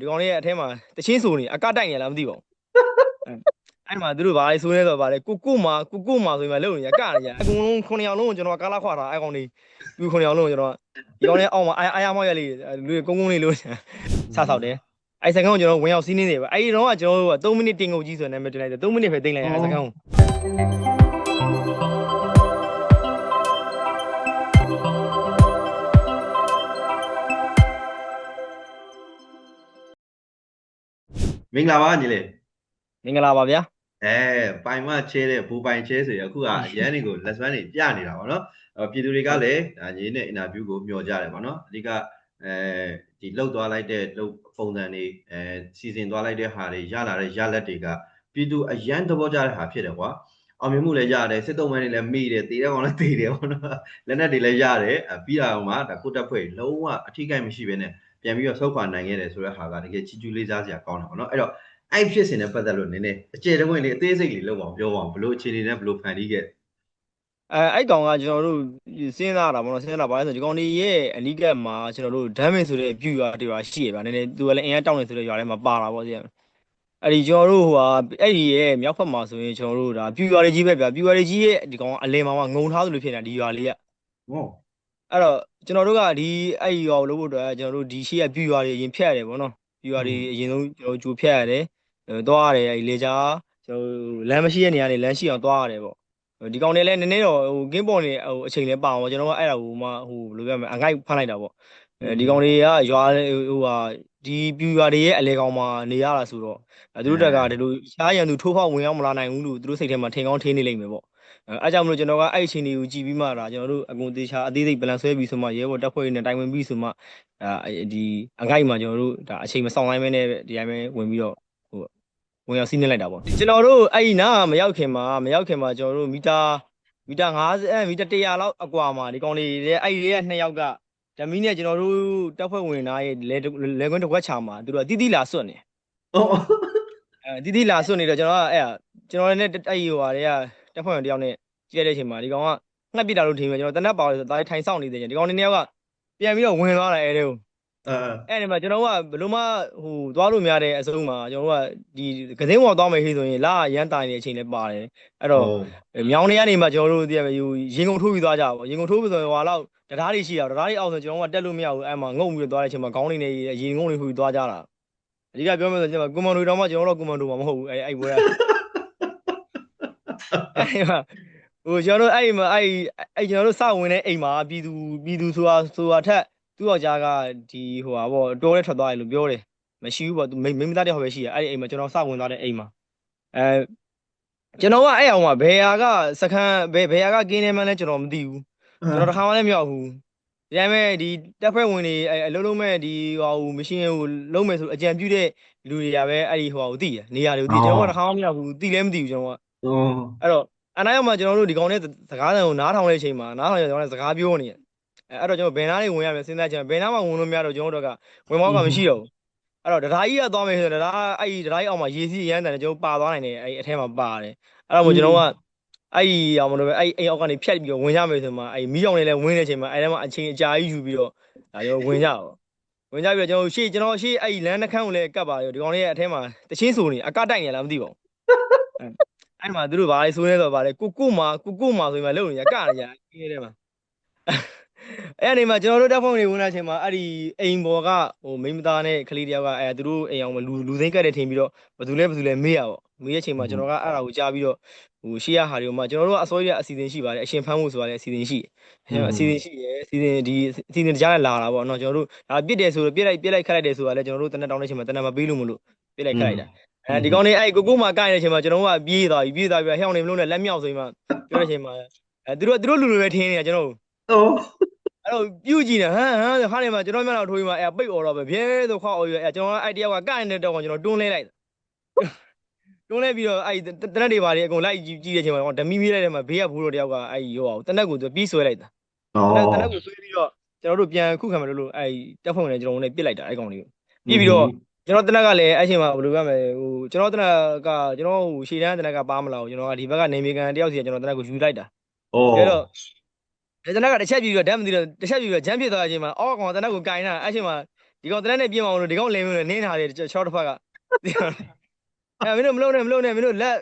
ဒီကောင်လေးရဲ့အထဲမှာတချင်းဆိုနေအကတိုက်နေလားမသိပါဘူးအဲ့မှာသူတို့ဘာလဲဆိုနေတော့ဘာလဲကုကုမာကုကုမာဆိုရင်မလုံနေရကနေကြအကုန်လုံးခုနှစ်ယောက်လုံးကိုကျွန်တော်ကားလာခွာတာအဲ့ကောင်လေးသူခုနှစ်ယောက်လုံးကိုကျွန်တော်ဒီကောင်လေးအောက်မှာအာအာမောက်ရလေးလူကုန်းကုန်းလေးလို့စဆောက်တယ်အဲ့စကန်ကိုကျွန်တော်ဝင်ရောက်စီးနေတယ်ပဲအဲ့ဒီတော့ကကျွန်တော်တို့က3မိနစ်တင်ကုန်ကြီးဆိုတဲ့နာမည်တင်လိုက်တယ်3မိနစ်ပဲတင်လိုက်အဲ့စကန်ကို မင်္ဂလာပါညီလေးမင်္ဂလာပါဗျာအဲပိုင်မချဲတဲ့ဘူပိုင်ချဲဆိုရအခုကအရန်တွေကိုလက်စွမ်းတွေပြနေတာပေါ့နော်အဲပြည်သူတွေကလည်းဒါညီနဲ့အင်တာဗျူးကိုမျှော်ကြတယ်ပေါ့နော်အဓိကအဲဒီလှုပ်သွားလိုက်တဲ့လှုပ်ပုံစံတွေအဲစီစဉ်သွားလိုက်တဲ့ဟာတွေရလာတဲ့ရလက်တွေကပြည်သူအရန်သဘောကျတဲ့ဟာဖြစ်တယ်ကွာအောင်မြင်မှုလည်းရတယ်စစ်တုံးမန်းတွေလည်းမိတယ်တေတဲ့ကောင်လည်းတေတယ်ပေါ့နော်လက်နက်တွေလည်းရတယ်အပြီးတော့မှဒါကိုတက်ဖွဲ့လုံးဝအထီးကိုက်မရှိဘဲနဲ့ ပြန်ပြီးတော့ဆုတ်ခွာနိုင်ခဲ့တယ်ဆိုတဲ့ဟာကတကယ်ချီကျူးလေးစားစရာကောင်းတယ်ပေါ့နော်အဲ့တော့အဲ့ဖြစ်စဉ်နဲ့ပတ်သက်လို့နည်းနည်းအကျယ်တဝင့်လေးအသေးစိတ်လေးလောက်အောင်ပြောပါအောင်ဘလို့အခြေအနေနဲ့ဘလို့ဖန်တီးခဲ့အဲအဲ့ကောင်ကကျွန်တော်တို့စဉ်းစားတာပေါ့နော်စဉ်းစားတာဘာလဲဆိုဒီကောင်လေးရဲ့အနီးကပ်မှာကျွန်တော်တို့ damage ဆိုတဲ့ view ရွာတွေပါရှိရပါနည်းနည်းသူကလည်းအင်အားတောင်းနေဆိုတဲ့ရွာထဲမှာပါတာပေါ့ဆရာအဲ့ဒီကျွန်တော်တို့ဟိုဟာအဲ့ဒီရဲ့မြောက်ဖက်မှာဆိုရင်ကျွန်တော်တို့ဒါ view ရွာတွေကြီးပဲဗျာ view ရွာတွေကြီးရဲ့ဒီကောင်ကအလယ်မှာကငုံထားသလိုဖြစ်နေတာဒီရွာလေးကဟုတ်အဲ့တော့ ကျွန်တော်တို့ကဒီအဲ့ဒီရွာကိုလုပ်ဖို့အတွက်ကျွန်တော်တို့ဒီရှိရ view ရွာတွေအရင်ဖြတ်ရတယ်ပေါ့နော် view ရွာတွေအရင်ဆုံးကျွန်တော်တို့ကြိုဖြတ်ရတယ်အဲသွားရတယ်အဲ့ဒီလေချာကျွန်တော်တို့လမ်းမရှိတဲ့နေရာနေလမ်းရှိအောင်သွားရတယ်ပေါ့ဒီကောင်တွေလည်းနည်းနည်းတော့ဟိုကင်းပေါ်နေဟိုအချိန်လည်းပါအောင်ကျွန်တော်ကအဲ့ဒါကိုမှဟိုဘယ်လိုပြောမလဲအငိုက်ဖမ်းလိုက်တာပေါ့အဲဒီကောင်တွေကရွာဟိုဟာဒီပြူရွာတွေရဲ့အလဲကောင်မှာနေရတာဆိုတော့အဲသူတို့တက်ကဒီလိုရှားရန်သူထိုးဖောက်ဝင်ရောက်မလာနိုင်ဘူးလို့သူတို့စိတ်ထဲမှာထင်ကောင်းထင်နေလိမ့်မယ်ပေါ့ အဲအဲကြောင့်မလို့ကျွန်တော်ကအဲ့အချိန်တွေကိုကြည်ပြီးမှဒါကျွန်တော်တို့အကုန်သေးချာအသေးစိတ်ပလန်ဆွဲပြီးဆိုမှရဲဘော်တပ်ဖွဲ့နဲ့တိုင်ဝင်ပြီးဆိုမှအဲဒီအငိုက်မှာကျွန်တော်တို့ဒါအချိန်မဆောင်နိုင်မဲနဲ့ဒီတိုင်းပဲဝင်ပြီးတော့ဝင်ရောက်စီးနှင်းလိုက်တာပေါ့ကျွန်တော်တို့အဲ့ဒီနားမရောက်ခင်မှာမရောက်ခင်မှာကျွန်တော်တို့မီတာမီတာ50အဲမီတာ100လောက်အကွာမှာဒီကောင်လေးတွေအဲ့ဒီရဲ့နှစ်ယောက်ကဓမီနဲ့ကျွန်တော်တို့တက်ဖွဲ့ဝင်သားရဲ့လဲလဲကွင်းတစ်ခွက်ချာမှာသူတို့ကတီးတီးလာစွတ်နေဟုတ်အဲတီးတီးလာစွတ်နေတော့ကျွန်တော်ကအဲ့ဒါကျွန်တော်လည်းအဲ့ဒီဟိုဟာတွေက တက်ဖွဲ့ဝင်တယောက်နဲ့ကြည့်ရတဲ့အချိန်မှာဒီကောင်ကငှက်ပစ်တာလို့ထင်ပြီးကျွန်တော်တနက်ပါလို့ဆိုဒါထိုင်ဆောင်နေတယ်ဒီကောင်လေးနှစ်ယောက်ကပြန်ပြီးတော့ဝင်သွားတယ်အဲ့ဒီကိုအဲအဲ့ဒီမှာကျွန်တော်ကဘယ်လိုမှဟိုသွားလို့မရတဲ့အစုံမှာကျွန်တော်ကဒီကစင်းဝေါ်သွားမယ်ဟေးဆိုရင်လာရမ်းတိုင်နေတဲ့အချိန်လည်းပါတယ်အဲ့တော့မြောင်းနေရနေမှာကျွန်တော်တို့တည်းပဲယူရင်ကုန်ထိုးပြီးသွားကြပါရင်ကုန်ထိုးပြီးဆိုရင်ဟွာလောက်တရားတွေရှိတာတရားတွေအောက်ဆိုကျွန်တော်ကတက်လို့မရဘူးအဲ့မှာငုံပြီးသွားတဲ့အချိန်မှာခေါင်းလေးနဲ့ရင်ငုံလေးထူပြီးသွားကြတာအဓိကပြောမယ်ဆိုကျွန်တော်ကွန်မန်ဒိုတောင်မှကျွန်တော်တို့ကွန်မန်ဒိုမှာမဟုတ်ဘူးအဲ့အဲ့ဘွဲ အဲ့မှာဟိုကျွန်တော်တို့အဲ့မှာအဲ့အဲ့ကျွန်တော်တို့စဝင်တဲ့အိမ်မှာပြည်သူပြည်သူဆိုတာဆိုတာထက်သူ့ယောက်ျားကဒီဟိုဟာပေါ့တိုးရဲထွက်သွားတယ်လို့ပြောတယ်မရှိဘူးပေါ့သူမိမိသားတဲ့ဟောပဲရှိရအဲ့ဒီအိမ်မှာကျွန်တော်စဝင်သွားတဲ့အိမ်မှာအဲကျွန်တော်ကအဲ့အောင်မှာဘယ်ဟာကစခန်းဘယ်ဘယ်ဟာကကင်းနေမှန်းလဲကျွန်တော်မသိဘူးကျွန်တော်တစ်ခါမှလည်းမရောက်ဘူးဒီတိုင်းပဲဒီတက်ဖွဲ့ဝင်တွေအဲအလုံးလုံးမဲ့ဒီဟိုဟိုမရှင်းကိုလုံးမယ်ဆိုအကြံပြုတဲ့လူတွေကပဲအဲ့ဒီဟိုဟာကိုသိတယ်နေရာတွေကိုသိကျွန်တော်ကတစ်ခါမှမရောက်ဘူးသိလည်းမသိဘူးကျွန်တော်ကဟုတ် အဲ့တော့အနားရောက်မှာကျွန်တော်တို့ဒီကောင်နဲ့စကားတန်ကိုနားထောင်တဲ့အချိန်မှာနားထောင်ရကျွန်တော်လည်းစကားပြောနေတယ်အဲအဲ့တော့ကျွန်တော်ဘယ်နားလေးဝင်ရမလဲစဉ်းစားချင်ဘယ်နားမှဝင်လို့မရတော့ကျွန်တော်တို့ကဝင်မောက်ကမရှိတော့ဘူးအဲ့တော့တရားကြီးကသွားမယ်ဆိုရင်တရားအဲ့ဒီတရားကြီးအောက်မှာရေစီးရမ်းတယ်ကျွန်တော်ပါသွားနိုင်တယ်အဲ့အထဲမှာပါတယ်အဲ့တော့ကျွန်တော်ကအဲ့ဒီအောင်မလို့ပဲအဲ့အိမ်အောက်ကနေဖြတ်ပြီးတော့ဝင်ရမယ်ဆိုမှအဲ့မီးအောင်လေးလည်းဝင်တဲ့အချိန်မှာအဲ့ထဲမှာအချိန်အကြာကြီးယူပြီးတော့ဒါကျွန်တော်ဝင်ကြပါဝင်ကြပြီးတော့ကျွန်တော်ရှေ့ကျွန်တော်ရှေ့အဲ့လမ်းနှခမ်းကိုလည်းကတ်ပါရောဒီကောင်လေးရဲ့အထဲမှာတချင်းဆိုနေအကတိုက်နေလားမသိပါဘူး အဲ့မှာသူတို့ဘာလဲဆိုနေတော့ဗာလဲကုကုမာကုကုမာဆိုရင်မလုံနေရကနေရအေးတဲ့မှာအဲ့အနေမှာကျွန်တော်တို့တက်ဖုန်းတွေဝင်လာချိန်မှာအဲ့ဒီအိမ်ပေါ်ကဟိုမိန်းမသားနဲ့ကလေးတယောက်ကအဲသူတို့အိမ်အောင်မလူလူသိမ်းကတ်တဲ့ထင်ပြီးတော့ဘယ်သူလဲဘယ်သူလဲမေးရပေါ့မေးတဲ့ချိန်မှာကျွန်တော်ကအဲ့ဒါကိုကြားပြီးတော့ဟိုရှေ့ရဟာတွေမှာကျွန်တော်တို့ကအစိုးရအစီအစဉ်ရှိပါတယ်အရှင်ဖမ်းမှုဆိုတာလည်းအစီအစဉ်ရှိတယ်အစီအစဉ်ရှိတယ်အစီအစဉ်ဒီအစီအစဉ်ကြားနဲ့လာတာပေါ့နော်ကျွန်တော်တို့ဒါပြစ်တယ်ဆိုတော့ပြစ်လိုက်ပြစ်လိုက်ခတ်လိုက်တယ်ဆိုတာလည်းကျွန်တော်တို့တနက်တောင်းတဲ့ချိန်မှာတနက်မပေးလို့မလို့ပြစ်လိုက်ခတ်လိုက်တာ အဲဒီကောင်းလေးအဲ့ကိုကိုမှကိုက်နေတဲ့အချိန်မှာကျွန်တော်ကပြေးသွားပြီပြေးသွားပြီဟဲ့အောင်နေမလို့နဲ့လက်မြောက်ဆိုရင်မှပြောတဲ့အချိန်မှာအဲသူတို့သူတို့လူလူပဲထင်းနေတာကျွန်တော်ဟုတ်အဲ့တော့ပြုတ်ကြည့်နေဟမ်ဟမ်ခါနေမှာကျွန်တော်မျက်နှာထိုးပြီးမှအဲပိတ်អော်တော့ပဲပြဲဆိုခေါက်អော်ရအဲကျွန်တော်ကအဲ့တယောက်ကကိုက်နေတဲ့တော့ကျွန်တော်တွန်းလဲလိုက်တွန်းလဲပြီးတော့အဲ့တနက်တွေပါလေအကုန်လိုက်ကြည့်ကြည့်တဲ့အချိန်မှာဓမီမီးလိုက်တဲ့မှာဘေးကဘူးတော့တယောက်ကအဲ့ရောတနက်ကိုသူပြီးဆွဲလိုက်တာတနက်ကိုဆွဲပြီးတော့ကျွန်တော်တို့ပြန်ခုခံမယ်လို့လို့အဲ့တက်ဖုံနဲ့ကျွန်တော်တို့လည်းပြစ်လိုက်တာအဲ့ကောင်လေးကိုပြီးပြီးတော့ ကျွန်တော်တနက်ကလည်းအဲ့ချိန်မှာဘယ်လိုပြောမလဲဟိုကျွန်တော်တနက်ကကျွန်တော်ဟိုရှေ့တန်းတနက်ကပါမလာဘူးကျွန်တော်ကဒီဘက်ကနေမြေကန်တယောက်စီကကျွန်တော်တနက်ကိုယူလိုက်တာဩအဲတော့ဒီတနက်ကတစ်ချက်ပြီးတော့ဓာတ်မသိတော့တစ်ချက်ပြီးတော့ဂျမ်းဖြစ်သွားတဲ့အချိန်မှာအော်ကောင်တနက်ကိုကင်တာအဲ့ချိန်မှာဒီဒီကောင်တရက်နဲ့ပြင်မအောင်လို့ဒီကောင်လင်းမျိုးနဲ့နင်းထားတယ်ချောတစ်ဖက်ကအဲမင်းတို့မလုံးနဲ့မလုံးနဲ့မင်းတို့လက်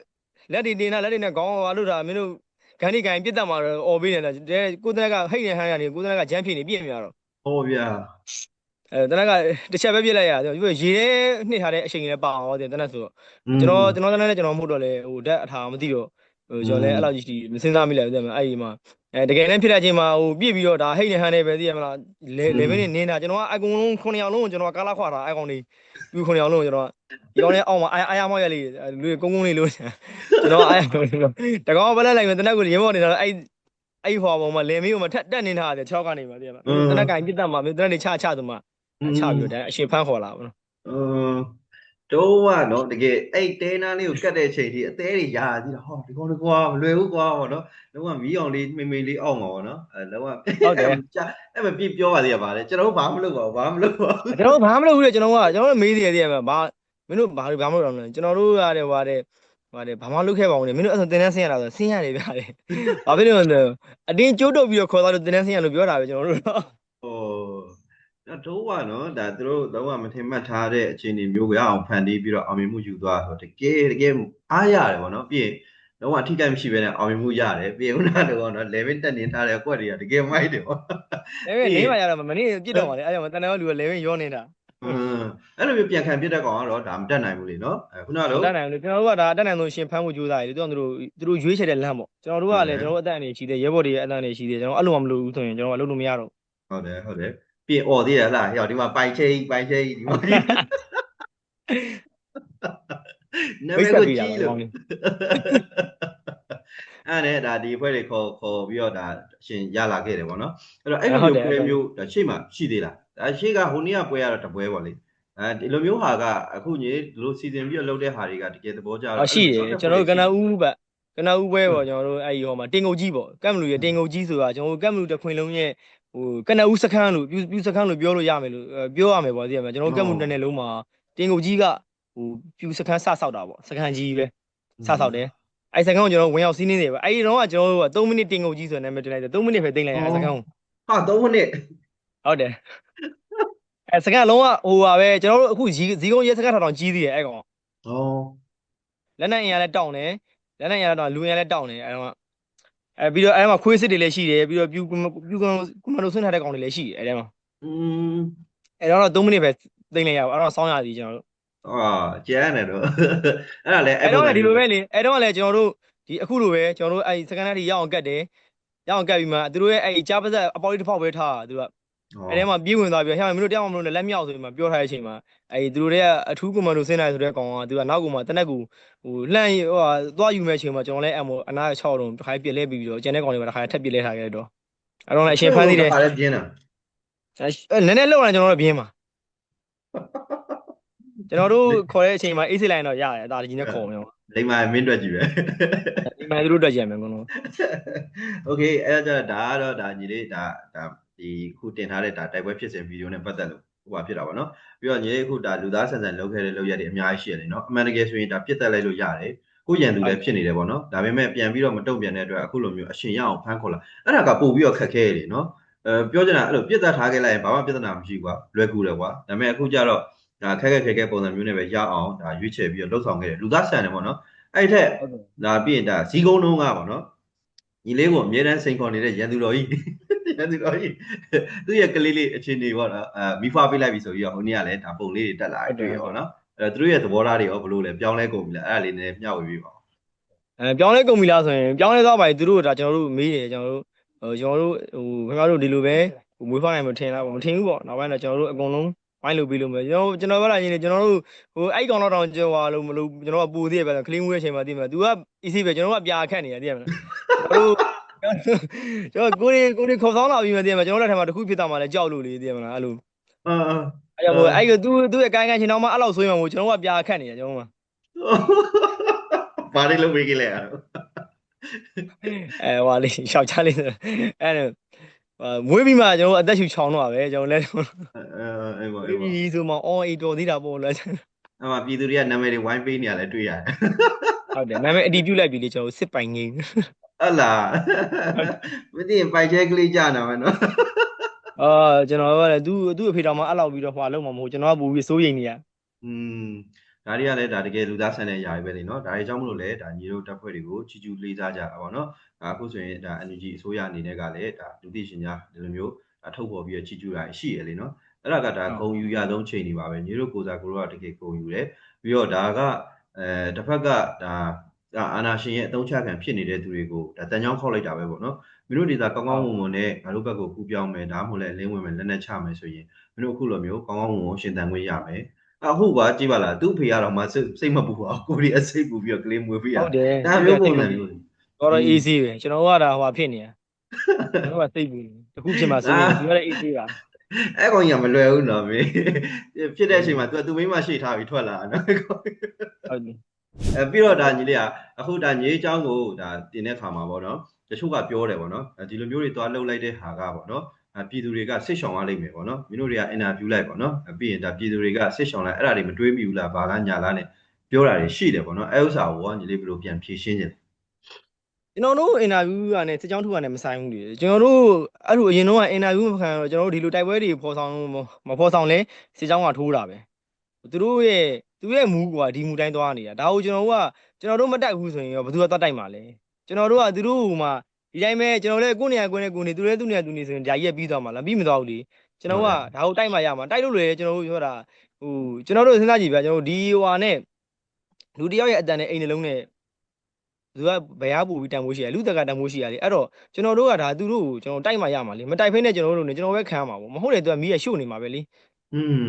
လက်တွေတင်တာလက်တွေနဲ့ခေါင်းဟာလို့တာမင်းတို့ဂန်ဒီကန်ပြစ်တတ်မှာတော့អော်ပေးနေတယ်ကိုတရက်ကဟိတ်နေဟန်းရနေကိုတရက်ကဂျမ်းဖြစ်နေပြည့်မြတော့ဟောဗျာ အဲတနက်ကတစ်ချက်ပဲပြစ်လိုက်ရတယ်ပြီးရေထဲနှစ်ထားတဲ့အချိန်လည်းပါအောင်တဲ့တနက်ဆိုတော့ကျွန်တော်ကျွန်တော်တနက်နဲ့ကျွန်တော်မဟုတ်တော့လေဟိုဓာတ်အထာမသိတော့ဟိုကျွန်တော်လည်းအဲ့လိုကြီးမစင်းစားမိလိုက်ဘူးတဲ့အဲ့ဒီမှာအဲတကယ်လည်းဖြစ်တဲ့ချိန်မှာဟိုပြစ်ပြီးတော့ဒါဟိတ်နေဟန်းနေပဲသိရမလားလေလေဘင်းနေနေတာကျွန်တော်ကအကုန်လုံး9ယောက်လုံးကိုကျွန်တော်ကားလာခွာတာအကောင်လေးဒီ9ယောက်လုံးကိုကျွန်တော်ဒီကောင်လေးအောက်မှာအာအာရမောက်ရလေးလူကုန်းကုန်းလေးလို့ကျွန်တော်အာရလို့တကောင်ဘလက်လိုက်မယ်တနက်ကိုရေမောက်နေတာအဲ့အဲ့ဟောပေါ်မှာလေမီးကိုမထက်တက်နေတာတဲ့6ကနေမှာသိရမလားတနက်ကင်ပြစ်တတ်မှာတနက်နေချချသူမှာ ချပြီးတော့ဒါအရှင်ဖန်းခေါ်လာပါတော့အင်းတော့ကနော်တကယ်အဲ့တဲနာလေးကိုကတ်တဲ့ချိန်ထိအသေးတွေရာကြည့်တာဟောဒီကောင်တကွာမလွယ်ဘူးကွာဟောနော်လုံးဝမီးအောင်လေးမိမိလေးအောက်မှာပေါ့နော်အဲလုံးဝဟုတ်တယ်ကြာအဲ့မပြပြောပါသေးရပါလေကျွန်တော်တို့ဘာမှမလုပ်ပါဘူးဘာမှမလုပ်ပါဘူးကျွန်တော်ဘာမှမလုပ်ဘူးလေကျွန်တော်ကကျွန်တော်မေးသေးတယ်တဲ့ဘာမင်းတို့ဘာဘာမလုပ်တော့လဲကျွန်တော်တို့ရတယ်ဟွာတဲ့ဟွာတဲ့ဘာမှလုပ်ခဲ့ပါဦးလေမင်းတို့အဲ့ဆိုတင်တန်းဆင်းရတာဆိုဆင်းရတယ်ဗျာတဲ့ဘာဖြစ်လို့လဲအတင်းကျိုးတုပ်ပြီးတော့ခေါ်သွားလို့တင်တန်းဆင်းရလို့ပြောတာပဲကျွန်တော်တို့တော့ဟို တော့တော့ကနော်ဒါသူတို့တော့ကမထင်မှတ်ထားတဲ့အခြေအနေမျိုးကိုအောင်ဖန်တီးပြီးတော့အောင်မြင်မှုယူသွားဆိုတကယ်တကယ်အားရတယ်ပေါ့နော်ပြီးရင်တော့အထီးကမရှိဘဲနဲ့အောင်မြင်မှုရတယ်ပြီးရင်ခုနကတော့နော် level တက်နေထားတဲ့ကွက်တွေကတကယ်မိုက်တယ်ပေါ့ဒါပေမဲ့နေမှရတော့မနေ့ပြစ်တော့ပါလေအဲ့ကြောင့်တန်တော်လူကလေဝင်ရောနေတာอืมအဲ့လိုမျိုးပြန်ခံပြစ်တဲ့ကောင်ကတော့ဒါမတက်နိုင်ဘူးလေနော်အဲခုနကတော့တတ်နိုင်လို့ကျွန်တော်တို့ကဒါတတ်နိုင်လို့ရှင်ဖမ်းဖို့ကြိုးစားရတယ်သူတို့သူတို့ရွေးချယ်တဲ့လမ်းပေါ့ကျွန်တော်တို့ကလည်းကျွန်တော်တို့အတန်အနေရှိတယ်ရဲဘော်တွေရဲ့အတန်အနေရှိတယ်ကျွန်တော်အဲ့လိုမှမလုပ်ဘူးဆိုရင်ကျွန်တော်ကလုပ်လို့မရတော့ဟုတ်တယ်ဟုတ်တယ် ပြင်អော်သေးရလားဟဲ့ဒီမှာပိုင်ချိတ်ပိုင်ချိတ်ဒီမှာနာဘူးမည်ဆက်ကိုပြီးရကြီးပါလို့ဘောင်းအဲ့နဲ့ဒါဒီအဖွဲ့တွေခေါ်ခေါ်ပြီးတော့ဒါအရှင်ရလာခဲ့တယ်ပေါ့နော်အဲ့တော့အဲ့လိုမျိုးပွဲမျိုးဒါရှေ့မှာရှိသေးလားဒါရှေ့ကဟိုနေ့ကပွဲရတော့တပွဲပေါ့လေအဲဒီလိုမျိုးဟာကအခုညီဒီလိုစီစဉ်ပြီးတော့လုပ်တဲ့ဟာတွေကတကယ်သဘောကျအရှိတယ်ကျွန်တော်တို့ကနဦးဘက်ကနဦးပွဲပေါ့ကျွန်တော်တို့အဲ့ဒီဟောမှာတင်ငုတ်ကြီးပေါ့ကမ်မလူရဲ့တင်ငုတ်ကြီးဆိုတာကျွန်တော်တို့ကမ်မလူတစ်ခွင်လုံးရဲ့ ဟိုကနဦးစခန်းလို့ပြူပြူစခန်းလို့ပြောလို့ရမယ်လို့ပြောရမယ်ပေါ့သိရမလားကျွန်တော်တို့ကမ်မလူတစ်နယ်လုံးမှာတင်ငုတ်ကြီးကဟိုပြူစခန်းစဆောက်တာပေါ့စခန်းကြီးပဲစဆောက်တယ်အဲ့စခန်းကိုကျွန်တော်ဝင်ရောက်စီးနေတယ်ပဲအဲ့ဒီတော့ကကျွန်တော်တို့က3မိနစ်တင်ငုတ်ကြီးဆိုတဲ့နာမည်တင်လိုက်တယ်3မိနစ်ပဲတင်လိုက်ရအဲ့စခန်းကိုဟာ3မိနစ်ဟုတ်တယ်အဲ့စခန်းလုံးဝဟိုပါပဲကျွန်တော်တို့အခုဇီဇီကုန်းရဲစခန်းထောင်ထောင်ကြီးသေးတယ်အဲ့ကောင်ဩလက်နက်အင်ရလည်းတောင်းတယ်လက်နက်အင်ရလည်းတောင်းလူအင်ရလည်းတောင်းတယ်အဲ့တော့ အဲပြီးတော့အဲ့မှာခွေးစစ်တွေလည်းရှိတယ်ပြီးတော့ပြူပြူကွန်ကွန်မန်ဒိုဆွန်းထားတဲ့ကောင်တွေလည်းရှိတယ်အဲ့ထဲမှာอืมအဲ့တော့3မိနစ်ပဲသိမ့်လိုက်ရအောင်အဲ့တော့စောင်းရသည်ကျွန်တော်တို့အာကျန်နေတော့အဲ့ဒါလည်းအဲ့တော့လည်းဒီလိုပဲလေအဲ့တော့လည်းကျွန်တော်တို့ဒီအခုလိုပဲကျွန်တော်တို့အဲ့စကန်နာတွေရအောင်ကတ်တယ်ရအောင်ကတ်ပြီးမှသူတို့ရဲ့အဲ့ကြားပါဇက်အပေါ်လေးတစ်ဖောက်ပဲထားတာသူက အဲ့ထဲမှာပြေးဝင်သွားပြီးဟဲ့မင်းတို့တရားမလို့လက်မြောက်ဆိုပြီးမှပြောထားတဲ့အချိန်မှာအဲ့သူတို့ရဲ့အထူးကွန်မန်ဒိုဆင်းလိုက်ဆိုတဲ့ကောင်ကသူကနောက်ကူမှာတနက်ကူဟိုလှန့်ဟိုသွားယူမဲ့အချိန်မှာကျွန်တော်လည်းအမောအနာ6တုံးတစ်ခါပြစ်လဲပြီးပြီးတော့ကျန်တဲ့ကောင်တွေပါတစ်ခါထပ်ပြစ်လဲထားခဲ့တော့အဲ့တော့လည်းအရှင်ဖမ်းသေးတယ် ပါလဲပြင်းတာ အဲနည်းနည်းလောက်လာကျွန်တော်တို့ပြင်းပါကျွန်တော်တို့ခေါ်တဲ့အချိန်မှာအေးစစ်လိုက်တော့ရတယ်အသာကြီးနဲ့ခေါ်မယ် လိမ္မာမင်းတွက်ကြည့်ပဲ ဒီမှာသူတို့တက်ကြရမယ်ကွန်တော့ โอเคအဲ့ဒါကြဒါကတော့ဒါညီလေးဒါဒါ ဒီခုတင်ထားတဲ့ဒါတိုက်ပွဲဖြစ်စဉ်ဗီဒီယိုနဲ့ပတ်သက်လို့ဟိုပါဖြစ်တာပေါ့နော်ပြီးတော့ညီလေးအခုဒါလူသားဆန်ဆန်လုပ်ခဲ့တဲ့လုပ်ရက်တွေအများကြီးရှိရတယ်နော်အမှန်တကယ်ဆိုရင်ဒါပြစ်တက်လိုက်လို့ရတယ်ကိုရန်သူလည်းဖြစ်နေတယ်ပေါ့နော်ဒါပေမဲ့ပြန်ပြီးတော့မတုံ့ပြန်တဲ့အတွက်အခုလိုမျိုးအရှင်ရအောင်ဖမ်းခေါ်လာအဲ့ဒါကပို့ပြီးတော့ခက်ခဲတယ်နော်အဲပြောချင်တာအဲ့လိုပြစ်တက်ထားခဲ့လိုက်ရင်ဘာမှပြဿနာမရှိကွာလွယ်ကူတယ်ကွာဒါပေမဲ့အခုကျတော့ဒါခက်ခက်ခဲခဲပုံစံမျိုးနဲ့ပဲရအောင်ဒါရွေးချယ်ပြီးတော့လှုပ်ဆောင်ခဲ့တယ်လူသားဆန်တယ်ပေါ့နော်အဲ့ထက်ဒါပြီးရင်ဒါဇီးကုန်းလုံးကပေါ့နော်ညီလေးကိုအမြဲတမ်းစိန်ခေါ်နေတဲ့ရန်သူတော်ကြီးရန် သူတော်ကြီးသူ့ရဲ့ကလေးလေးအချင်းတွေပေါ့နော်အဲမိဖွားပေးလိုက်ပြီဆိုပြီးတော့ဟိုနေ့ကလည်းဒါပုံလေးတွေတက်လာတယ်တွေ့ရပေါ့နော်အဲသူတို့ရဲ့သဘောထားတွေရောဘယ်လိုလဲပြောင်းလဲကုန်ပြီလားအဲ့ဒါလေးနည်းနည်းမျှဝေပေးပါဦးအဲပြောင်းလဲကုန်ပြီလားဆိုရင်ပြောင်းလဲသွားပါပြီသူတို့ဒါကျွန်တော်တို့မေးတယ်ကျွန်တော်တို့ဟိုကျွန်တော်တို့ဟိုခင်ဗျားတို့ဒီလိုပဲဟိုမွေးဖွားနိုင်မထင်လားမထင်ဘူးပေါ့နောက်ပိုင်းတော့ကျွန်တော်တို့အကုန်လုံးဝိုင်းလုပ်ပြီးလို့မယ်ကျွန်တော်ကျွန်တော်ပြောလာရင်ကျွန်တော်တို့ဟိုအဲ့ကောင်တော့တောင်ကျွန်တော်လို့မလို့ကျွန်တော်ကပူသေးတယ်ပဲကလေးမွေးတဲ့အချိန်မှာသိမှာ तू က easy ပဲကျွန်တော်ကပြာခတ်နေတယ်သိရမလားကျွန်တော်တို့ ကျွန်တော်ကိုရီကိုရီခေါ်ဆောင်လာပြီးမှသိရမှာကျွန်တော်လက်ထက်မှာတစ်ခုဖြစ်တာမှလည်းကြောက်လို့လေသိရမလားအဲ့လိုအာအဲ့ကြောင့်မို့အဲ့က तू तू ရဲ့ကိုင်းကိုင်းချင်းတော့မှအဲ့လောက်ဆိုရင်မို့ကျွန်တော်ကပြာခတ်နေတယ်ကျွန်တော်ကဘာလေးလုပ်ပေးကြလဲအဲ့တော့အဲဟွာလေးရှောက်ချလေးဆိုအဲ့ဒါမွေးပြီးမှကျွန်တော်အသက်ရှူချောင်းတော့ပဲကျွန်တော်လည်းအဲအဲ့ပေါ့မွေးအဲ့ပေါ့ပြီးဆိုမှအော်အေးတော်သေးတာပေါ့လားအဲ့မှာပြည်သူတွေကနာမည်တွေဝိုင်းပေးနေရလဲတွေ့ရတယ်ဟုတ်တယ်နာမည်အတီးပြုတ်လိုက်ပြီလေကျွန်တော်စစ်ပိုင်ငိမ့် ဟုတ်လားမသိရင်ပိုက်ချဲကလေးကြာနာမယ်နော် အာကျွန်တော်ကလည်းသူသူ့အဖေတော်မှအဲ့လောက်ပြီးတော့ဟွာလုံးမှာမဟုတ်ကျွန်တော်ကပူပြီးစိုးရိမ်နေရ อืมဒါတွေကလည်းဒါတကယ်လူသားဆန်တဲ့ຢာတွေပဲလေနော်ဒါတွေကြောင့်မလို့လဲဒါညီတို့တပ်ဖွဲ့တွေကိုချီကျူးလေးစားကြတာပေါ့နော်ဒါအခုဆိုရင်ဒါ energy အစိုးရအနေနဲ့ကလည်းဒါလူသိရှင်များဒီလိုမျိုးဒါထုတ်ဖော်ပြီးတော့ချီကျူးတာရှိရလေနော်အဲ့ဒါကဒါဂုံယူရဆုံးချိန်နေပါပဲညီတို့ကိုစားကိုတော့တကယ်ဂုံယူတယ်ပြီးတော့ဒါကအဲတစ်ဖက်ကဒါ အာနာရှင်ရဲ့အတုံးချခံဖြစ်နေတဲ့သူတွေကိုဒါတန်ချောင်းခောက်လိုက်တာပဲပေါ့နော်မင်းတို့ဒေတာကောင်းကောင်းမွန်မွန်နဲ့ငါတို့ဘက်ကိုကူးပြောင်းမယ်ဒါမှမဟုတ်လဲအလင်းဝင်မယ်လက်နဲ့ချမယ်ဆိုရင်မင်းတို့အခုလိုမျိုးကောင်းကောင်းမွန်မွန်ရှင်တန်ခွင့်ရမယ်အဟုတ်ပါကြည့်ပါလားသူ့ဖေကတော့မှစိတ်စိတ်မပူပါဘူးကိုရီအစိတ်ပူပြီးတော့ကလေးမွေးပေးရဟုတ်တယ်ဒါမျိုးပုံစံမျိုးတော်တော် easy ပဲကျွန်တော်ကဒါဟွာဖြစ်နေရကျွန်တော်ကစိတ်ပူနေတခုဖြစ်မှာစိုးရိမ်သူကလည်း easy ပါအဲ့ကောင်ကြီးကမလွယ်ဘူးနော်မင်းဖြစ်တဲ့အချိန်မှာ तू ကသူ့မိန်းမရှိထားပြီးထွက်လာတာနော်ဟုတ်တယ် အဲပြီးတော့ဒါညီလေးကအခုဒါညီအကြောင်းကိုဒါတင်တဲ့ခါမှာပေါ့နော်တချို့ကပြောတယ်ပေါ့နော်ဒီလိုမျိုးတွေသွားလှုပ်လိုက်တဲ့ဟာကပေါ့နော်ပြည်သူတွေကဆစ်ဆောင်ရလိမ့်မယ်ပေါ့နော်မင်းတို့တွေကအင်တာဗျူးလိုက်ပေါ့နော်ပြီးရင်ဒါပြည်သူတွေကဆစ်ဆောင်လိုက်အဲ့ဒါတွေမတွေးမိဘူးလားဘာလားညာလားနဲ့ပြောတာတွေရှိတယ်ပေါ့နော်အဲ့ဥစ္စာကိုကညီလေးဘယ်လိုပြန်ဖြေရှင်းခြင်းကျွန်တော်တို့အင်တာဗျူးကလည်းစစ်ကြောင်းထုကလည်းမဆိုင်ဘူးလေကျွန်တော်တို့အဲ့လိုအရင်တော့အင်တာဗျူးမခံတော့ကျွန်တော်တို့ဒီလိုတိုက်ပွဲတွေဖော်ဆောင်မဖော်ဆောင်လဲစစ်ကြောင်းကထိုးတာပဲသူတို့ရဲ့ သူရဲ့မူကဒီမူတိုင်းသွားနေတာဒါကိုကျွန်တော်တို့ကကျွန်တော်တို့မတိုက်ဘူးဆိုရင်ရောဘယ်သူကသွားတိုက်မှာလဲကျွန်တော်တို့ကသူတို့ဟိုမှာဒီတိုင်းပဲကျွန်တော်လည်းကိုယ့်နေရာကိုယ့်နေကိုယ်နေသူလည်းသူ့နေရာသူနေဆိုရင်ဒါကြီးရပြီးသွားမှာလားပြီးမသွားဘူးလေကျွန်တော်ကဒါကိုတိုက်မှရမှာတိုက်လို့လေကျွန်တော်တို့ပြောတာဟိုကျွန်တော်တို့စဉ်းစားကြည့်ဗျာကျွန်တော်တို့ဒီဟွာနဲ့လူတစ်ယောက်ရဲ့အတန်နဲ့အိမ်နှလုံးနဲ့သူကဘယ်အားပူပြီးတန်ဖိုးရှိရလူတက်ကတန်ဖိုးရှိရလေအဲ့တော့ကျွန်တော်တို့ကဒါသူတို့ကိုကျွန်တော်တိုက်မှရမှာလေမတိုက်ဖိနဲ့ကျွန်တော်တို့နေကျွန်တော်ပဲခံရမှာပေါ့မဟုတ်လေသူကမီးရရှို့နေမှာပဲလေอืม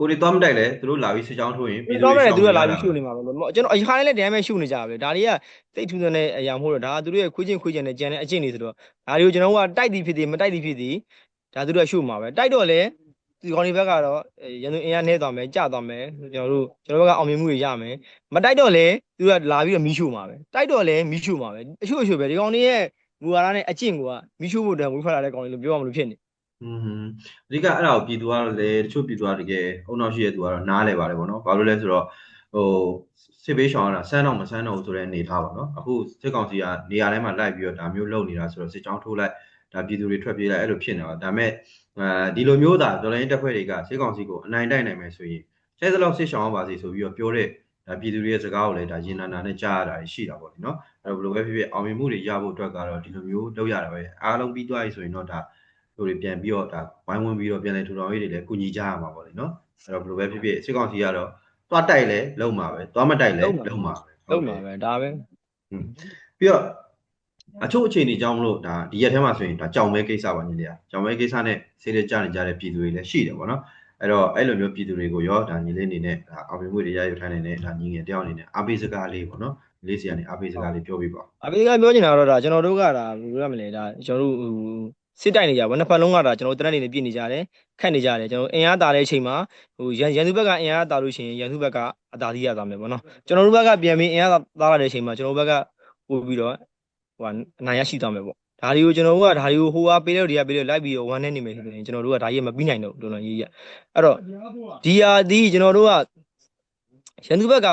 ကိုရီသွားမတိုက်လဲသူတို့လာပြီးစစ်ကြောင်းထိုးရင်ပြီးတော့လည်းသူကလာပြီးရှို့နေမှာပဲကျွန်တော်အခိုင်းလည်းတည်းမဲ့ရှို့နေကြပါပဲဒါတွေကတိတ်ထူးတဲ့အရာမဟုတ်တော့ဒါကသူတို့ရဲ့ခွေးချင်းခွေးချင်းနဲ့ကြံတဲ့အကျင့်တွေဆိုတော့ဒါတွေကိုကျွန်တော်ကတိုက်သည်ဖြစ်သည်မတိုက်သည်ဖြစ်သည်ဒါသူတို့ကရှို့မှာပဲတိုက်တော့လေဒီကောင်ဒီဘက်ကတော့ရန်သူအင်အားနှဲသွားမယ်ကြသွားမယ်ကျွန်တော်တို့ကျွန်တော်တို့ကအောင်မြင်မှုတွေရမယ်မတိုက်တော့လေသူကလာပြီးတော့မီးရှို့မှာပဲတိုက်တော့လေမီးရှို့မှာပဲအရှို့အရှို့ပဲဒီကောင်တွေရဲ့မူဝါဒနဲ့အကျင့်ကမီးရှို့ဖို့တန်ဝေးထွက်လာတဲ့ကောင်တွေလို့ပြောရမလို့ဖြစ်နေ อืมအဓိကအဲ့ဒါကိုပြည်သူကတော့လေတချို့ပြည်သူကတကယ်အုံနောက်ရှိတဲ့သူကတော့နားလဲပါတယ်ဗောနော်ဘာလို့လဲဆိုတော့ဟိုစစ်ပေးရှောင်ရတာဆန်းတော့မဆန်းတော့ဘူးဆိုတဲ့အနေထားပါနော်အခုစစ်ကောင်စီကနေရာတိုင်းမှာလိုက်ပြီးတော့ဒါမျိုးလုပ်နေတာဆိုတော့စစ်ကြောင်းထိုးလိုက်ဒါပြည်သူတွေထွက်ပြေးလိုက်အဲ့လိုဖြစ်နေတာဒါပေမဲ့အဲဒီလိုမျိုးသာဒေါ်လာရင်းတက်ဖွဲ့တွေကစစ်ကောင်စီကိုအနိုင်တိုက်နိုင်မယ်ဆိုရင်ကျဲသလောက်စစ်ရှောင်အောင်ပါစီဆိုပြီးတော့ပြောတဲ့ဒါပြည်သူတွေရဲ့စကားကိုလည်းဒါရင်နာနာနဲ့ကြားရတာရှိတာပေါ့လေနော်အဲ့တော့ဘယ်လိုပဲဖြစ်ဖြစ်အောင်မြင်မှုတွေရဖို့အတွက်ကတော့ဒီလိုမျိုးလုပ်ရတာပဲအားလုံးပြီးသွားပြီဆိုရင်တော့ဒါ တို့တွေပြန်ပြီးတော့ဒါဝိုင်းဝန်းပြီးတော့ပြန်လဲထူထောင်ရေးတွေလည်းကုညီကြရမှာပေါ့လေနော်အဲ့တော့ဘယ်လိုပဲဖြစ်ဖြစ်စစ်ကောင်စီကတော့သွားတိုက်လဲလုံမှာပဲသွားမတိုက်လဲလုံမှာပဲလုံးမှာပဲဒါပဲပြီးတော့အချို့အခြေအနေကြောင့်မလို့ဒါဒီရက်ထဲမှာဆိုရင်ဒါကြောင်မဲကိစ္စပါညီလေးကကြောင်မဲကိစ္စနဲ့ဆေးရကြနေကြတဲ့ပြည်သူတွေလည်းရှိတယ်ပေါ့နော်အဲ့တော့အဲ့လိုမျိုးပြည်သူတွေကိုရောဒါညီလေးအနေနဲ့ဒါအောင်မြင်မှုတွေရယူထားနေတဲ့ဒါညီငယ်တယောက်အနေနဲ့အားပေးစကားလေးပေါ့နော်ညီလေးစီကနေအားပေးစကားလေးပြောပြပါအပိကပြောချင်တာတော့ဒါကျွန်တော်တို့ကဒါဘယ်လိုရမလဲဒါကျွန်တော်တို့ဟို စစ်တိုက်နေကြဘာနှစ်ဖက်လုံးကဒါကျွန်တော်တို့တရက်နေနေပြည်နေကြတယ်ခတ်နေကြတယ်ကျွန်တော်အင်အားတာတဲ့အချိန်မှာဟိုရန်ရန်သူဘက်ကအင်အားတာလို့ရှိရင်ရန်သူဘက်ကအတာတိရသွားမယ်ပေါ့နော်ကျွန်တော်တို့ဘက်ကပြန်ပြီးအင်အားတာလာတဲ့အချိန်မှာကျွန်တော်တို့ဘက်ကပို့ပြီးတော့ဟိုအနိုင်ရရှိသွားမယ်ပေါ့ဒါတွေကိုကျွန်တော်တို့ကဒါတွေကိုဟိုအားပေးလို့ဒီကပေးလို့လိုက်ပြီးတော့ဝမ်းနေနေမယ်ဆိုရင်ကျွန်တော်တို့ကဒါကြီးမပြီးနိုင်တော့ဘူးတော်တော်ကြီးရအဲ့တော့ဒီဟာဒီကျွန်တော်တို့ကရန်သူဘက်က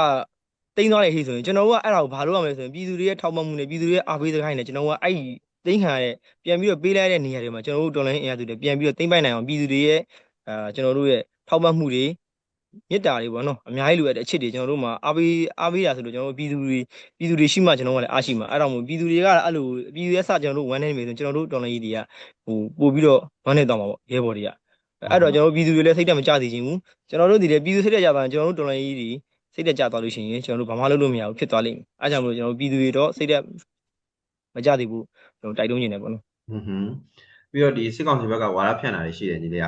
တိန်းသွားတဲ့ဟိဆိုရင်ကျွန်တော်တို့ကအဲ့ဒါကိုဘာလုပ်ရမလဲဆိုရင်ပြည်သူတွေရဲ့ထောက်ပံ့မှုနဲ့ပြည်သူတွေရဲ့အားပေးစကားတွေနဲ့ကျွန်တော်တို့ကအဲ့ဒီ တိန်းခံရတဲ့ပြန်ပြီးတော့ပေးလိုက်တဲ့နေရာတွေမှာကျွန်တော်တို့တော်လိုင်းအင်အားစုတွေပြန်ပြီးတော့တိန်းပိုင်နိုင်အောင်ပြည်သူတွေရဲ့အာကျွန်တော်တို့ရဲ့ထောက်ပံ့မှုတွေမေတ္တာတွေပေါ့နော်အများကြီးလိုအပ်တဲ့အချက်တွေကျွန်တော်တို့မှာအားပေးအားပေးတာဆိုလို့ကျွန်တော်တို့ပြည်သူတွေပြည်သူတွေရှိမှကျွန်တော်တို့ကလည်းအားရှိမှာအဲ့တော့မို့ပြည်သူတွေကအဲ့လိုပြည်သူရဲ့စကျွန်တော်တို့ဝမ်းနေနေပြီဆိုကျွန်တော်တို့တော်လိုင်းကြီးတွေကဟိုပို့ပြီးတော့ဝမ်းနေသွားမှာပေါ့ရဲဘော်တွေကအဲ့တော့ကျွန်တော်တို့ပြည်သူတွေလည်းစိတ်တက်မကြသေးချင်ဘူးကျွန်တော်တို့ဒီလေပြည်သူစိတ်တက်ကြသွားရင်ကျွန်တော်တို့တော်လိုင်းကြီးတွေစိတ်တက်ကြသွားလို့ရှိရင်ကျွန်တော်တို့ဘာမှလုပ်လို့မရဘူးဖြစ်သွားလိမ့်မယ်။အဲကြောင့်မလို့ကျွန်တော်တို့ပြည်သူတွေတော့စိတ်တက်မကြသေးဘူး ကျွန်တော်တိုက်တွန်းနေတယ်ပေါ့နော်ဟွန်းဟွန်းပြီးတော့ဒီစစ်ကောင်စီဘက်ကဝါဒဖြန့်တာတွေရှိတယ်ညီလေးက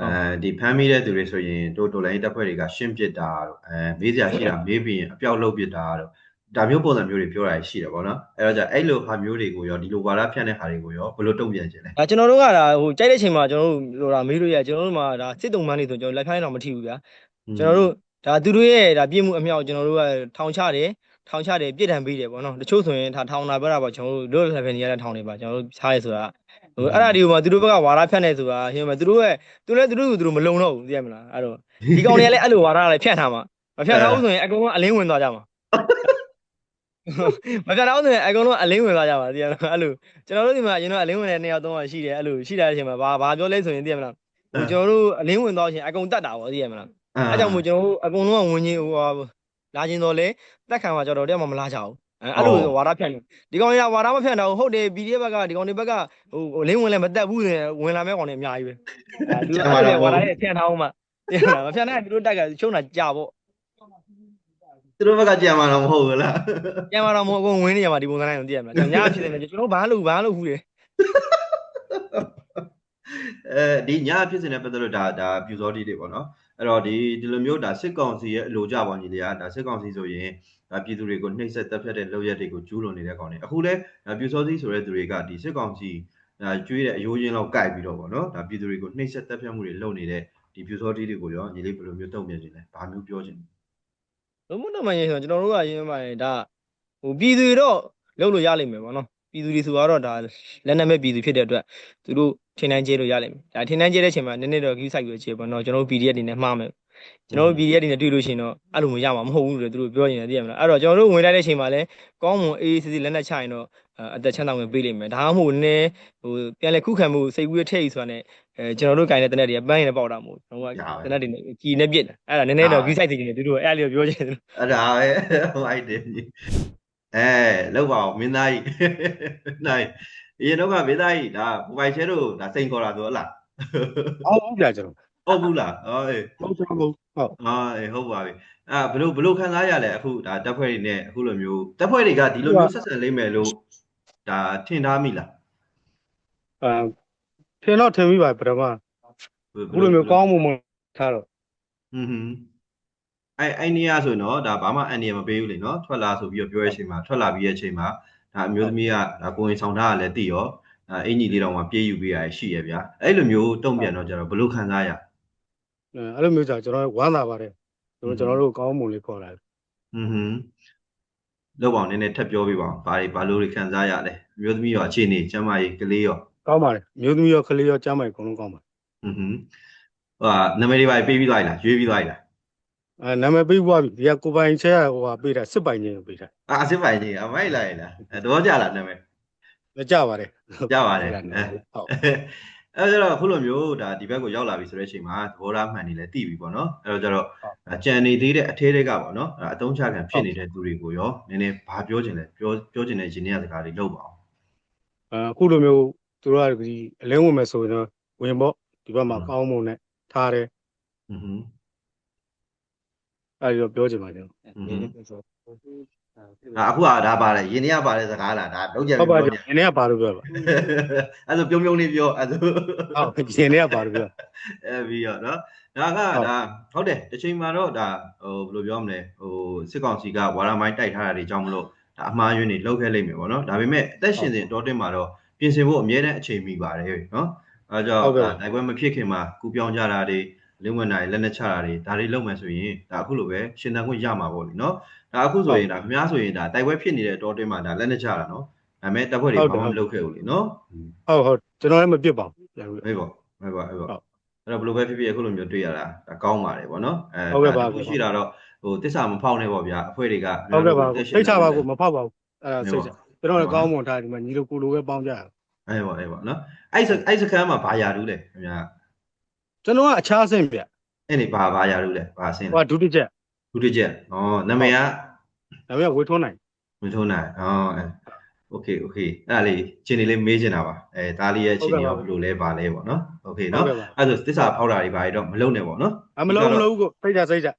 အဲဒီဖမ်းမိတဲ့သူတွေဆိုရင်တို့တိုလိုင်းတပ်ဖွဲ့တွေကရှင်းပစ်တာတို့အဲမေးစရာရှိတာမေးပြီးရင်အပြောက်လုပ်ပစ်တာတို့ဒါမျိုးပုံစံမျိုးတွေပြောတာရှိတယ်ပေါ့နော်အဲတော့じゃအဲ့လိုဟာမျိုးတွေကိုရောဒီလိုဝါဒဖြန့်တဲ့ဟာတွေကိုရောဘယ်လိုတုံ့ပြန်ခြင်းလဲ။ဒါကျွန်တော်တို့ကဒါဟိုကြိုက်တဲ့ချိန်မှာကျွန်တော်တို့ဟိုဒါမေးလို့ရကျွန်တော်တို့မှာဒါစစ်တုံမှန်းနေဆိုကျွန်တော်လက်ခိုင်းတော့မထိဘူးဗျာ။ကျွန်တော်တို့ဒါသူတို့ရဲ့ဒါပြည့်မှုအမြောက်ကျွန်တော်တို့ကထောင်ချတယ် ထောင်ချတယ်ပြစ်ဒဏ်ပေးတယ်ပေါ့နော်။တချို့ဆိုရင်ဒါထောင်တာပဲတာပေါ့ကျွန်တော်တို့လွတ်လပ်ဖယ်နေရတဲ့ထောင်တွေပါကျွန်တော်တို့ချားရဲဆိုတာဟိုအဲ့ဒါဒီမှာသူတို့ဘက်ကဝါဒဖြန့်နေဆိုတာဟိုမှာသူတို့ရဲ့သူလည်းသူတို့ကသူတို့မလုံတော့ဘူးသိရမလားအဲ့တော့ဒီကောင်တွေကလည်းအဲ့လိုဝါဒလည်းဖြန့်ထားမှာမဖြန့်ထားဘူးဆိုရင်အကုန်လုံးအလင်းဝင်သွားကြမှာမပြတ်တော့ဆိုရင်အကုန်လုံးအလင်းဝင်သွားကြပါသိရလားအဲ့လိုကျွန်တော်တို့ဒီမှာအရင်တော့အလင်းဝင်တဲ့နှစ်ယောက်သုံးယောက်ရှိတယ်အဲ့လိုရှိတဲ့အချိန်မှာဘာဘာပြောလဲဆိုရင်သိရမလားဟိုကျွန်တော်တို့အလင်းဝင်သွားချင်းအကုန်တတ်တာပေါ့သိရမလားအဲကြောင့်မို့ကျွန်တော်တို့အကုန်လုံးကဝင်ကြီးဟို လာချင်းတော့လေတက်ခံမှာကျွန်တော်တယောက်မှမလာကြဘူးအဲ့လိုဝါဒဖြန့်ဒီကောင်ကြီးကဝါဒမဖြန့်တော့ဟုတ်တယ် PDF ဘက်ကဒီကောင်တွေဘက်ကဟိုလင်းဝင်လည်းမတက်ဘူးဝင်လာမဲ့ကောင်တွေအများကြီးပဲအဲဒီအဲ့လိုဝါဒရဲ့ဖြန့်ထားအောင်မှသိရလားမဖြန့်နိုင်သူတို့တက်ကရှုံးတာကြာပေါ့သူတို့ဘက်ကကြံမှာတော့မဟုတ်ဘူးလားပြန်มาတော့မဟုတ်အကုန်ဝင်နေကြမှာဒီပုံစံတိုင်းကိုသိရမလားကျွန်တော်ညဖြစ်နေတယ်ကျွန်တော်ဘာလို့ဘာလို့ဖူးတယ်အဲဒီညဖြစ်စဉ်နဲ့ပတ်သက်လို့ဒါဒါပြူစောတိတွေပေါ့နော် အဲ့တော့ဒီဒီလိုမျိုးဒါစစ်ကောင်စီရဲ့အလိုကြပါညီလေးကဒါစစ်ကောင်စီဆိုရင်ဒါပြည်သူတွေကိုနှိပ်စက်တပ်ဖြတ်တဲ့လုပ်ရက်တွေကိုကျူးလွန်နေတဲ့ကောင်တွေအခုလဲဒါပြူစောတိဆိုတဲ့သူတွေကဒီစစ်ကောင်စီဒါကျွေးတဲ့အယိုးချင်းလောက်ကြိုက်ပြီးတော့ပေါ့နော်ဒါပြည်သူတွေကိုနှိပ်စက်တပ်ဖြတ်မှုတွေလုပ်နေတဲ့ဒီပြူစောတိတွေကိုရောညီလေးဘယ်လိုမျိုးတုံ့ပြန်နေလဲဘာမျိုးပြောချင်လဲလုံးဝတော့မရင်ဆိုကျွန်တော်တို့ကရင်းမှရင်ဒါဟိုပြည်သူတွေတော့လုပ်လို့ရလိမ့်မယ်ပေါ့နော် ပြည်သူတွေဆိုတော့ဒါလက်နက်မဲ့ပြည်သူဖြစ်တဲ့အတွက်သူတို့ထင်တန်းကျဲလို့ရလိမ့်မယ်ဒါထင်တန်းကျဲတဲ့အချိန်မှာနည်းနည်းတော့ view site ကိုအခြေပေါ့နော်ကျွန်တော်တို့ PDF တွေနဲ့မှားမယ်ကျွန်တော်တို့ PDF တွေနဲ့တွေ့လို့ရှိရင်တော့အဲ့လိုမရမှာမဟုတ်ဘူးလို့သူတို့ပြောနေတယ်သိရမလားအဲ့တော့ကျွန်တော်တို့ဝင်လိုက်တဲ့အချိန်မှာလဲကောင်းမွန်အေးအေးဆေးဆေးလက်နက်ချရင်တော့အသက်ချမ်းသာဝင်ပေးလိမ့်မယ်ဒါမှမဟုတ်နည်းဟိုပြန်လဲခုခံမှုစိတ်ကူးရထိတ်ဆိုတာနဲ့အဲကျွန်တော်တို့ကင်တဲ့တနက်တွေကပန်းရင်လည်းပေါက်တာမဟုတ်ဘူးကျွန်တော်ကတနက်တွေနဲ့ကြည်နဲ့ပြစ်တယ်အဲ့ဒါနည်းနည်းတော့ view site တွေနေသူတို့အဲ့လိုပြောချင်တယ်အဲ့ဒါပဲဟိုအိုက်တယ်ကြီး အဲလောက်ပါအောင်မင်းသားကြီးနိုင်အရင်တော့ကမင်းသားကြီးဒါမိုဘိုင်ချဲတို့ဒါစိန်ခေါ်တာဆိုဟလားအော်ဟုတ်ပြကျွန်တော်ဟုတ်ဘူးလားဟောအေးဟုတ်ကျွန်တော်ဟုတ်ဟာအေးဟုတ်ပါပြီအာဘလို့ဘလို့ခံစားရလဲအခုဒါတပ်ဖွဲ့တွေနဲ့အခုလိုမျိုးတပ်ဖွဲ့တွေကဒီလိုမျိုးဆက်ဆံလိမ့်မယ်လို့ဒါထင်ထားမိလားအဲထင်တော့ထင်ပြီးပါပထမအခုလိုမျိုးကောင်းမှုမထားတော့ဟွန်းဟွန်း အဲ့အဲ့နေရဆိုရင်တော့ဒါဘာမှအန်ဒီမပေးဘူးလေနော်ထွက်လာဆိုပြီးတော့ပြောရချိန်မှာထွက်လာပြီးရဲ့အချိန်မှာဒါအမျိုးသမီးကဒါကိုရင်ဆောင်ထားရလဲတည်ရောအဲအင်ကြီးလေးတော့မှပြေးယူပေးရရှိရဗျာအဲ့လိုမျိုးတုံ့ပြန်တော့ကြတော့ဘလို့ခံစားရအဲအဲ့လိုမျိုးじゃကျွန်တော်ဝမ်းသာပါတယ်ကျွန်တော်ကျွန်တော်တို့ကောင်းမှုလေးခေါ်လာတယ်ဟွန်းဟွန်းလောက်ပါအောင်နည်းနည်းထပ်ပြောပြပါအောင်ဘာတွေဘာလို့ခံစားရလဲအမျိုးသမီးရောအခြေအနေကျမကြီးကလေးရောကောင်းပါတယ်မျိုးသမီးရောကလေးရောကျမ်းမိုင်အကုန်လုံးကောင်းပါတယ်ဟွန်းဟွန်းဟာနာမည်တွေပါပေးပြီးသွားပြီလားရွေးပြီးသွားပြီလား အဲနာမည်ပေးသွားပြီဒီကကိုပိုင်ချဲဟိုဟာပေးတာစစ်ပိုင်ချင်းကိုပေးတာအာအစစ်ပိုင်ကြီးအမိုက်လိုက်လားအဲတော့ကြလားနာမည်မကြပါတယ်ကြပါတယ်အဲဟုတ်အဲကျတော့ခုလိုမျိုးဒါဒီဘက်ကိုရောက်လာပြီဆိုတဲ့အချိန်မှာသဘောထားမှန်နေလဲသိပြီပေါ့နော်အဲတော့ကျတော့ကြံနေသေးတဲ့အထဲတွေကပေါ့နော်အတုံးချခံဖြစ်နေတဲ့သူတွေကိုရောနည်းနည်းဘာပြောချင်လဲပြောပြောချင်တဲ့ရင်းနှီးရစကားတွေလုပ်ပါအောင်အဲအခုလိုမျိုးသူတို့ကဒီအလင်းဝင်မယ်ဆိုရင်တော့ဝင်ပေါ့ဒီဘက်မှာကောင်းမှုနဲ့ထားတယ်ဟွန်းဟွန်း အဲ့ဒီတော့ပြောချင်ပါကျွန်တော်ဒါအခုကဒါပါတယ်ရင်းနှီးရပါတဲ့စကားလားဒါလုံးကြံဟုတ်ပါပြောကျွန်ကြတော်နည်းကပါလို့ပြောပါအဲဆိုပြုံးပြုံးလေးပြောအဲဆိုဟုတ်ရှင်နည်းကပါလို့ပြောအဲပြီးတော့နော်ဒါကဒါဟုတ်တယ်တစ်ချိန်မှာတော့ဒါဟိုဘယ်လိုပြောမလဲဟိုစစ်ကောင်စီကဝါရမိုင်းတိုက်ထားတာတွေကြောင့်မလို့ဒါအမှားယွင်းတွေလောက်ခဲ့လိမ့်မယ်ပေါ့နော်ဒါပေမဲ့အသက်ရှင်စဉ်တောတင်မှာတော့ပြင်ဆင်ဖို့အမြဲတမ်းအချိန်မီပါတယ်နော်အဲကြောင့်နိုင်ပွဲမဖြစ်ခင်မှာကူပြောင်းကြတာတွေ လင်းဝင်တာတွေလက်နဲ့ချတာတွေဒါတွေလုပ်မယ်ဆိုရင်ဒါအခုလိုပဲရှင်သန်ခွင့်ရမှာပေါ့လေနော်ဒါအခုဆိုရင်ဒါခင်ဗျားဆိုရင်ဒါတိုက်ပွဲဖြစ်နေတဲ့တောတင်မှာဒါလက်နဲ့ချတာနော်ဒါပေမဲ့တပ်ဖွဲ့တွေဘာမှမလုပ်ခဲ့ဘူးလေနော်ဟုတ်ဟုတ်ကျွန်တော်လည်းမပြစ်ပါဘူးပြန်ပြီးမေးပါမေးပါမေးပါဟုတ်အဲ့တော့ဘယ်လိုပဲဖြစ်ဖြစ်အခုလိုမျိုးတွေ့ရတာဒါကောင်းပါတယ်ဗောနော်အဲဟုတ်ကဲ့ပါဒါရှိတာတော့ဟိုတစ္ဆာမဖောက်နဲ့ဗောဗျာအဖွဲတွေကဟုတ်ကဲ့ပါသက်ရှင်စိတ်ချပါနေကိုမဖောက်ပါဘူးအဲ့ဒါစိတ်ချကျွန်တော်လည်းကောင်းမွန်ထားဒီမှာညီလိုကိုလိုပဲပေါင်းကြရအဲ့ဗောအဲ့ဗောနော်အဲ့စအဲ့စခန်းမှာဘာယာတူးလဲခင်ဗျာ ကျွန်တော်ကအခြားဆင့်ပြ အဲ့ဒီဘာဘာယာတူးလဲဘာဆင်း ဟိုဒုတိယချက် ဒုတိယဩနာမည်က ဒါပေမဲ့ဝေထွန်းနိုင် မထုံးနိုင်ဩအဲโอเคโอเคအဲ့ဒါလေးချင်းနေလေးမေးချင်တာပါအဲဒါလေးရဲ့ချင်းနေရောဘယ်လိုလဲပါလဲဗောနော်โอเคနော် ဟုတ်ကဲ့ပါ အဲ့ဆိုတစ္ဆာဖောက်တာတွေဘာတွေတော့မလုပ်နဲ့ဗောနော် အမလုံးမလုံးကိုစိတ်ချစိတ်ချ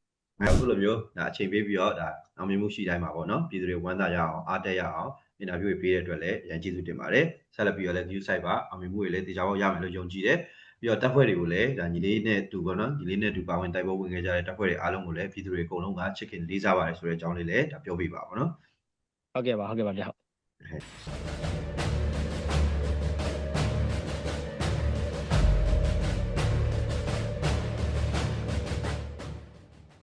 အခုလိုမျိုးဒါအချိန်ပေးပြီးတော့ဒါအောင်မြင်မှုရှိတိုင်းမှာပေါ့နော်ပြည်သူတွေဝမ်းသာရအောင်အားတက်ရအောင်အင်တာဗျူးတွေပေးတဲ့အတွက်လည်းအရင်ကျေးဇူးတင်ပါတယ်ဆက်လက်ပြီးတော့လည်း view site ပါအောင်မြင်မှုတွေလည်းတေချာပေါက်ရမယ်လို့ယုံကြည်တယ် ပြီးတော့တပ်ဖွဲ့တွေကိုလည်းဒါညီလေးနဲ့တူပေါ့နော်ညီလေးနဲ့တူပါဝင်တိုက်ပွဲဝင်ခဲ့ကြတဲ့တပ်ဖွဲ့တွေအားလုံးကိုလည်းပြည်သူတွေအကုန်လုံးကချစ်ခင်လေးစားပါတယ်ဆိုတဲ့အကြောင်းလေးလည်းဒါပြောပြပါပါနော်ဟုတ်ကဲ့ပါဟုတ်ကဲ့ပါဗျာဟုတ်